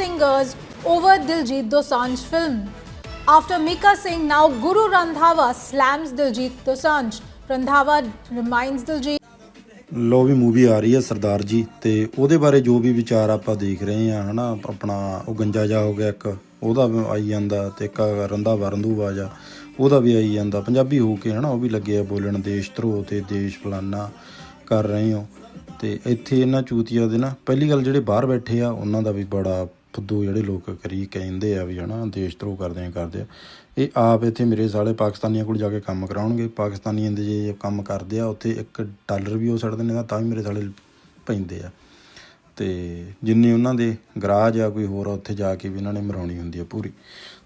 singers over Diljit Dosanjh film. After Mika Singh, now Guru Randhawa slams Diljit Dosanjh. Randhawa reminds Diljit. ਲੋ ਵੀ movie ਆ ਰਹੀ ਹੈ ਸਰਦਾਰ ਜੀ ਤੇ ਉਹਦੇ ਬਾਰੇ ਜੋ ਵੀ ਵਿਚਾਰ ਆਪਾਂ ਦੇਖ ਰਹੇ ਆ ਹਨਾ ਆਪਣਾ ਉਹ ਗੰਜਾ ਜਾ ਹੋ ਗਿਆ ਇੱਕ ਉਹਦਾ ਵੀ ਆਈ ਜਾਂਦਾ ਤੇ ਇੱਕ ਰੰਦਾ ਵਰੰਦੂ ਬਾਜਾ ਉਹਦਾ ਵੀ ਆਈ ਜਾਂਦਾ ਪੰਜਾਬੀ ਹੋ ਕੇ ਹਨਾ ਉਹ ਵੀ ਲੱਗੇ ਆ ਬੋਲਣ ਦੇਸ਼ ਧਰੋ ਤੇ ਦੇਸ਼ ਫਲਾਨਾ ਕਰ ਰਹੇ ਹੋ ਤੇ ਇੱਥੇ ਇਹਨਾਂ ਚੂਤੀਆਂ ਦੇ ਨਾ ਪਹਿਲੀ ਗੱਲ ਜਿਹੜੇ ਬਾਹਰ ਬੈਠੇ ਆ ਉਹਨਾਂ ਦਾ ਵੀ ਬੜਾ ਫੁੱਦੂ ਜਿਹੜੇ ਲੋਕ ਕਰੀ ਕਹਿੰਦੇ ਆ ਵੀ ਹਨਾ, ਦੇਸ਼ ਧਰੋ ਕਰਦੇ ਆ ਕਰਦੇ ਆ। ਇਹ ਆਪ ਇੱਥੇ ਮੇਰੇ ਸਾਲੇ ਪਾਕਿਸਤਾਨੀਆਂ ਕੋਲ ਜਾ ਕੇ ਕੰਮ ਕਰਾਉਣਗੇ। ਪਾਕਿਸਤਾਨੀਆਂ ਦੇ ਜੇ ਕੰਮ ਕਰਦੇ ਆ, ਉੱਥੇ ਇੱਕ ਡਾਲਰ ਵੀ ਉਹ ਛੱਡਦੇ ਨੇ, ਤਾਂ ਵੀ ਮੇਰੇ ਸਾਲੇ ਪੈਂਦੇ ਆ। ਤੇ ਜਿੰਨੇ ਉਹਨਾਂ ਦੇ ਗਰਾਜ ਆ, ਕੋਈ ਹੋਰ ਆ, ਉੱਥੇ ਜਾ ਕੇ ਵੀ ਇਹਨਾਂ ਨੇ ਮਰਾਉਣੀ ਹੁੰਦੀ ਆ ਪੂਰੀ।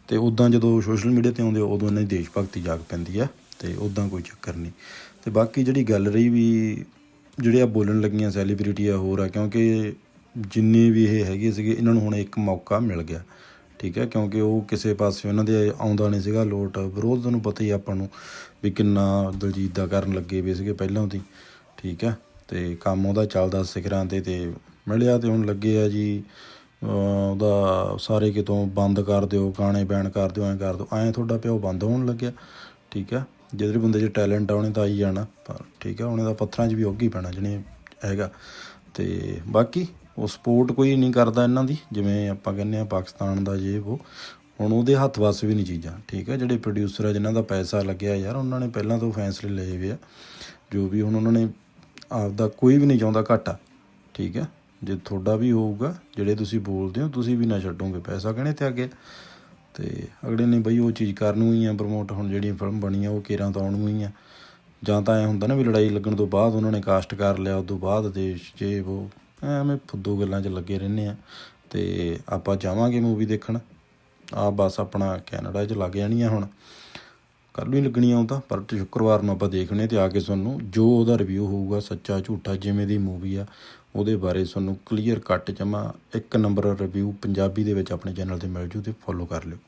ਤੇ ਉਦਾਂ ਜਦੋਂ ਸੋਸ਼ਲ ਮੀਡੀਆ ਤੇ ਆਉਂਦੇ ਉਦੋਂ ਇਹਨਾਂ ਦੀ ਦੇਸ਼ ਭਗਤੀ ਜਾਗ ਪੈਂਦੀ ਆ, ਤੇ ਉਦਾਂ ਕੋਈ ਚੱਕਰ ਨਹੀਂ। ਤੇ ਬਾਕੀ ਜਿਹੜੀ ਗੱਲ ਰਹੀ ਵੀ ਜਿਹੜੇ ਆ ਬੋਲਣ ਲੱਗੀਆਂ ਸੈਲੀਬ੍ਰਿਟੀ ਆ, ਹੋਰ ਆ, ਕਿਉਂਕਿ ਜਿੰਨੇ ਵੀ ਇਹ ਹੈਗੇ ਸੀਗੇ, ਇਹਨਾਂ ਨੂੰ ਹੁਣ ਇੱਕ ਮੌਕਾ ਮਿਲ ਗਿਆ। ਠੀਕ ਹੈ, ਕਿਉਂਕਿ ਉਹ ਕਿਸੇ ਪਾਸੇ ਉਹਨਾਂ ਦੇ ਆਉਂਦਾ ਨਹੀਂ ਸੀਗਾ, ਲੋਟ। ਵਿਰੋਧ ਤੁਹਾਨੂੰ ਪਤਾ ਹੀ ਆਪਾਂ ਨੂੰ ਵੀ ਕਿੰਨਾ ਦਲਜੀਤ ਦਾ ਕਰਨ ਲੱਗੇ ਵੀ ਸੀਗੇ ਪਹਿਲਾਂ ਤੋਂ ਹੀ। ਠੀਕ ਹੈ, ਤੇ ਕੰਮ ਉਹਦਾ ਚੱਲਦਾ ਸਿਖਰਾਂ ਤੇ ਤੇ ਮਿਲਿਆ ਤੇ ਹੁਣ ਲੱਗੇ ਆ ਜੀ ਉਹਦਾ ਸਾਰੇ ਕਿਤੋਂ ਬੰਦ ਕਰ ਦਿਓ, ਗਾਣੇ ਬੈਨ ਕਰ ਦਿਓ, ਐਂ ਕਰ ਦਿਓ। ਐਂ ਤੁਹਾਡਾ ਪਿਓ ਬੰਦ ਹੋਣ ਲੱਗਿਆ। ਠੀਕ ਹੈ ਜਿਹੜੇ ਬੰਦੇ 'ਚ ਟੈਲੈਂਟ ਆ, ਉਹਨੇ ਤਾਂ ਆਈ ਜਾਣਾ। ਪਰ ਠੀਕ ਹੈ, ਉਹਨੇ ਤਾਂ ਪੱਥਰਾਂ 'ਚ ਵੀ ਉੱਗੀ ਪੈਣਾ, ਜਿਹਨੇ ਹੈਗਾ। ਤੇ ਬਾਕੀ ਉਹ ਸਪੋਰਟ ਕੋਈ ਨਹੀਂ ਕਰਦਾ ਇਹਨਾਂ ਦੀ, ਜਿਵੇਂ ਆਪਾਂ ਕਹਿੰਦੇ ਆ ਪਾਕਿਸਤਾਨ ਦਾ ਜੇ ਉਹ, ਹੁਣ ਉਹਦੇ ਹੱਥ ਵੱਸ ਵੀ ਨਹੀਂ ਚੀਜ਼ਾਂ, ਠੀਕ ਹੈ, ਜਿਹੜੇ ਪ੍ਰੋਡਿਊਸਰ ਆ ਜਿਨ੍ਹਾਂ ਦਾ ਪੈਸਾ ਲੱਗਿਆ ਯਾਰ, ਉਹਨਾਂ ਨੇ ਪਹਿਲਾਂ ਤੋਂ ਫੈਸਲੇ ਲਏ ਹੋਏ ਆ, ਜੋ ਵੀ ਹੁਣ ਉਹਨਾਂ ਨੇ ਆਪਦਾ ਕੋਈ ਵੀ ਨਹੀਂ ਚਾਹੁੰਦਾ ਘਾਟਾ, ਠੀਕ ਹੈ, ਜੇ ਤੁਹਾਡਾ ਵੀ ਹੋਊਗਾ, ਜਿਹੜੇ ਤੁਸੀਂ ਬੋਲਦੇ ਹੋ, ਤੁਸੀਂ ਵੀ ਨਾ ਛੱਡੋਗੇ ਪੈਸਾ ਕਹਣੇ ਤੇ ਅੱਗੇ, ਤੇ ਅਗਲੇ ਨੇ ਬਈ ਉਹ ਚੀਜ਼ ਕਰਨ ਨੂੰ ਹੀ ਆ ਪ੍ਰਮੋਟ ਹੁਣ ਜਿਹੜੀ ਫਿਲਮ ਬਣੀ ਆ ਉਹ ਕੇਰਾਂ ਤਾਂ ਆਉਣ ਨੂੰ ਹੀ ਆ, ਜਾਂ ਤਾਂ ਐ ਹੁੰਦਾ ਨਾ ਵੀ ਲੜਾਈ ਲੱਗਣ ਤੋਂ ਬਾਅਦ ਉਹਨਾਂ ਨੇ ਕਾਸਟ ਕਰ ਲਿਆ ਉਸ ਤੋਂ ਬਾਅਦ ਦੇਸ਼, ਜੇ ਉਹ ਐਵੇਂ ਫੁੱਦੂ ਗੱਲਾਂ 'ਚ ਲੱਗੇ ਰਹਿੰਦੇ ਆ ਤੇ ਆਪਾਂ ਜਾਵਾਂਗੇ ਮੂਵੀ ਦੇਖਣ। ਆ ਬਸ ਆਪਣਾ ਕੈਨੇਡਾ 'ਚ ਲੱਗ ਜਾਣੀ ਆ ਹੁਣ। ਕੱਲ ਨੂੰ ਹੀ ਲੱਗਣੀਆਂ ਉਹ ਪਰ ਸ਼ੁੱਕਰਵਾਰ ਨੂੰ ਆਪਾਂ ਦੇਖਣੇ ਤੇ ਆ ਕੇ ਤੁਹਾਨੂੰ ਜੋ ਉਹਦਾ ਰਿਵਿਊ ਹੋਊਗਾ, ਸੱਚਾ ਝੂਠਾ ਜਿਵੇਂ ਦੀ ਮੂਵੀ ਆ, ਉਹਦੇ ਬਾਰੇ ਤੁਹਾਨੂੰ ਕਲੀਅਰ ਕੱਟ ਜਮਾ ਇੱਕ ਨੰਬਰ ਰਿਵਿਊ ਪੰਜਾਬੀ ਦੇ ਵਿੱਚ ਆਪਣੇ ਚੈਨਲ ਤੇ ਮਿਲ ਜੂ ਤੇ ਫੋਲੋ ਕਰ ਲਿਓ।